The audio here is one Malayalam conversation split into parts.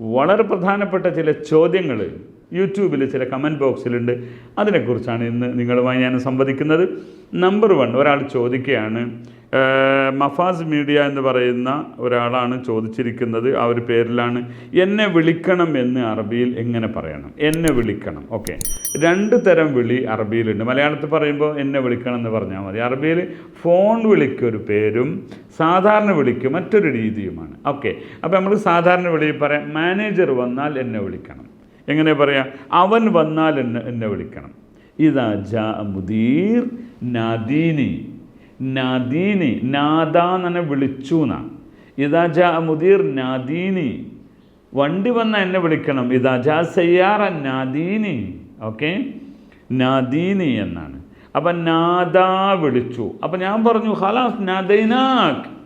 വളരെ പ്രധാനപ്പെട്ട ചില ചോദ്യങ്ങൾ യൂട്യൂബിൽ ചില കമന്റ് ബോക്സിലുണ്ട്. അതിനെക്കുറിച്ചാണ് ഇന്ന് നിങ്ങളുമായി ഞാൻ സംവദിക്കുന്നത്. നമ്പർ വൺ ഒരാൾ ചോദിക്കുകയാണ് മഫാസ് മീഡിയ എന്ന് പറയുന്ന ഒരാളാണ് ചോദിച്ചിരിക്കുന്നത്. ആ ഒരു പേരിലാണ് എന്നെ വിളിക്കണം എന്ന് അറബിയിൽ എങ്ങനെ പറയണം? എന്നെ വിളിക്കണം. ഓക്കെ. രണ്ട് തരം വിളി അറബിയിലുണ്ട്. മലയാളത്തിൽ പറയുമ്പോൾ എന്നെ വിളിക്കണം എന്ന് പറഞ്ഞാൽ മതി. അറബിയിൽ ഫോൺ വിളിക്കൊരു പേരും സാധാരണ വിളിക്ക് മറ്റൊരു രീതിയുമാണ്. ഓക്കെ. അപ്പോൾ നമ്മൾ സാധാരണ വിളി പറയാം മാനേജർ വന്നാൽ എന്നെ വിളിക്കണം. എങ്ങനെ പറയാം? അവൻ വന്നാൽ എന്നെ എന്നെ വിളിക്കണം. ഇതാ ജാ മുദീർ നാദീനി. നാദീനി നാദാന്നെ വിളിച്ചു എന്നാണ്. ഇതാ ജാ മുദീർ നാദീനി. വണ്ടി വന്ന എന്നെ വിളിക്കണം. ഇതാ ജാ സയ്യാറ നാദീനി. ഓക്കെ? നാദീനി എന്നാണ്. അപ്പം നാദാ വിളിച്ചു. അപ്പം ഞാൻ പറഞ്ഞു ഹലാസ് നാദൈനാക്ക്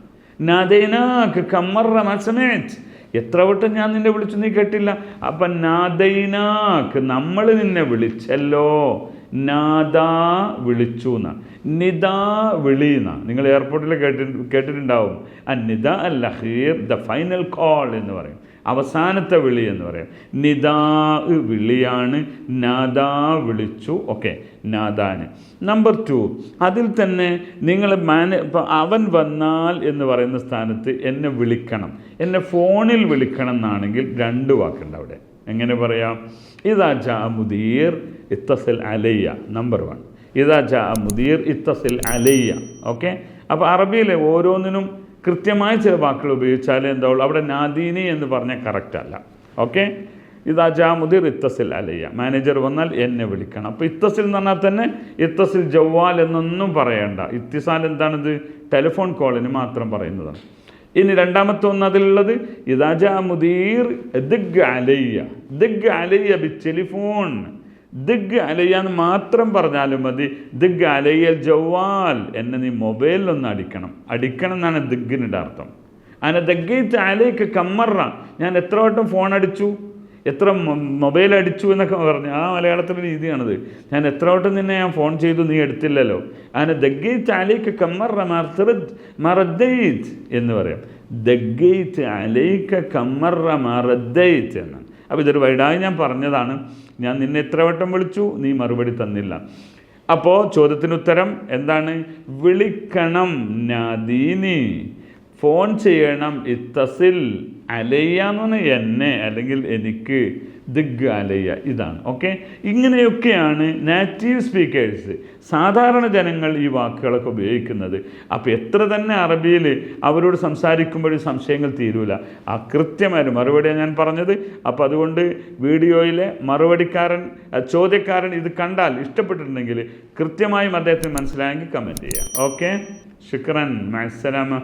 നാദൈനാക്ക് കമ്മറ മസമേറ്റ് എത്ര വട്ടം ഞാൻ നിന്നെ വിളിച്ചു നീ കേട്ടില്ല? അപ്പം നാദൈനാക്ക് നമ്മൾ നിന്നെ വിളിച്ചല്ലോ. നാദാ വിളിച്ചു എന്നാണ് നിദാ വിളി എന്നാണ് നിങ്ങൾ എയർപോർട്ടിൽ കേട്ടി കേട്ടിട്ടുണ്ടാവും. ആ നിദ അൽ ലഹീർ ദ ഫൈനൽ കോൾ എന്ന് പറയും. അവസാനത്തെ വിളി എന്ന് പറയും. നിദാ വിളിയാണ് നാദാ വിളിച്ചു ഓക്കെ നാദാന്. നമ്പർ ടു അതിൽ തന്നെ നിങ്ങൾ മാന അവൻ വന്നാൽ എന്ന് പറയുന്ന സ്ഥാനത്ത് എന്നെ വിളിക്കണം. എന്നെ ഫോണിൽ വിളിക്കണം എന്നാണെങ്കിൽ രണ്ട് വാക്കുണ്ട് അവിടെ. എങ്ങനെ പറയാം? ഇതാ ജാ മുദീർ ഇത്തസിൽ അലയ്യ നമ്പർ വൺ ഇതാ ജാ മുദീർ ഇത്തസിൽ അലയ്യ ഓക്കെ അപ്പോൾ അറബിയിലെ ഓരോന്നിനും കൃത്യമായ ചില വാക്കുകൾ ഉപയോഗിച്ചാലേ എന്താവുള്ളൂ. അവിടെ നാദീനി എന്ന് പറഞ്ഞാൽ കറക്റ്റ് അല്ല ഓക്കെ ഇതാ ജാ മുദീർ ഇത്തസിൽ അലയ്യ. മാനേജർ വന്നാൽ എന്നെ വിളിക്കണം. അപ്പോൾ ഇത്തസിൽ എന്ന് പറഞ്ഞാൽ തന്നെ ഇത്തസിൽ ജവ്വാൽ എന്നൊന്നും പറയണ്ട. ഇത്തിസാൽ എന്താണിത്? ടെലിഫോൺ കോളിന് മാത്രം പറയുന്നതാണ്. ഇനി രണ്ടാമത്തെ ഒന്ന് അതിലുള്ളത് ഇതാജ മുദീർ ദിഗ് അലയ്യ ദിഗ് അലയ്യ ബി ടെലിഫോൺ ദിഗ് അലയ്യ എന്ന് മാത്രം പറഞ്ഞാലും മതി ദിഗ് അലയ്യൽ ജവാൽ എന്നെ നീ മൊബൈലിലൊന്ന് അടിക്കണം അടിക്കണം എന്നാണ് ദിഗിനിന്റെ അർത്ഥം. അങ്ങനെ ദഗ്ഗീത്ത് അലയ്ക്ക് കമ്മറ ഞാൻ എത്ര വട്ടം ഫോൺ അടിച്ചു? എത്ര മൊബൈൽ അടിച്ചു എന്നൊക്കെ പറഞ്ഞു. ആ മലയാളത്തിലെ രീതിയാണത്. ഞാൻ എത്ര വട്ടം നിന്നെ ഞാൻ ഫോൺ ചെയ്തു നീ എടുത്തില്ലല്ലോ. അങ്ങനെ ദഗ്ഗയിത്ത് അലൈക്ക് കമ്മറ മർത്തറദ് മറദ്ദൈത്ത് എന്ന് പറയാം. ദഗ്ഗയിത്ത് അലൈക്ക കമ്മറ മറദ്ദയിത്ത് എന്നാണ് അപ്പോൾ ഇതൊരു വൈഡായി ഞാൻ പറഞ്ഞതാണ്. ഞാൻ നിന്നെ എത്ര വട്ടം വിളിച്ചു നീ മറുപടി തന്നില്ല. അപ്പോൾ ചോദ്യത്തിന് ഉത്തരം എന്താണ്? വിളിക്കണം നാദീനി. ഫോൺ ചെയ്യണം ഇത്തസിൽ. അലയ്യ എന്ന് പറഞ്ഞാൽ എന്നെ അല്ലെങ്കിൽ എനിക്ക് ദിഗ് അലയ്യ ഇതാണ് ഓക്കെ ഇങ്ങനെയൊക്കെയാണ് നാറ്റീവ് സ്പീക്കേഴ്സ് സാധാരണ ജനങ്ങൾ ഈ വാക്കുകളൊക്കെ ഉപയോഗിക്കുന്നത്. അപ്പോൾ എത്ര തന്നെ അറബിയിൽ അവരോട് സംസാരിക്കുമ്പോഴും സംശയങ്ങൾ തീരൂല. ആ കൃത്യമായ മറുപടിയാണ് ഞാൻ പറഞ്ഞത്. അപ്പോൾ അതുകൊണ്ട് വീഡിയോയിലെ മറുപടിക്കാരൻ ചോദ്യക്കാരൻ ഇത് കണ്ടാൽ ഇഷ്ടപ്പെട്ടിട്ടുണ്ടെങ്കിൽ കൃത്യമായും അദ്ദേഹത്തിന് മനസ്സിലായെങ്കിൽ കമന്റ് ചെയ്യാം ഓക്കെ ശുക്രൻ മത്സലാമ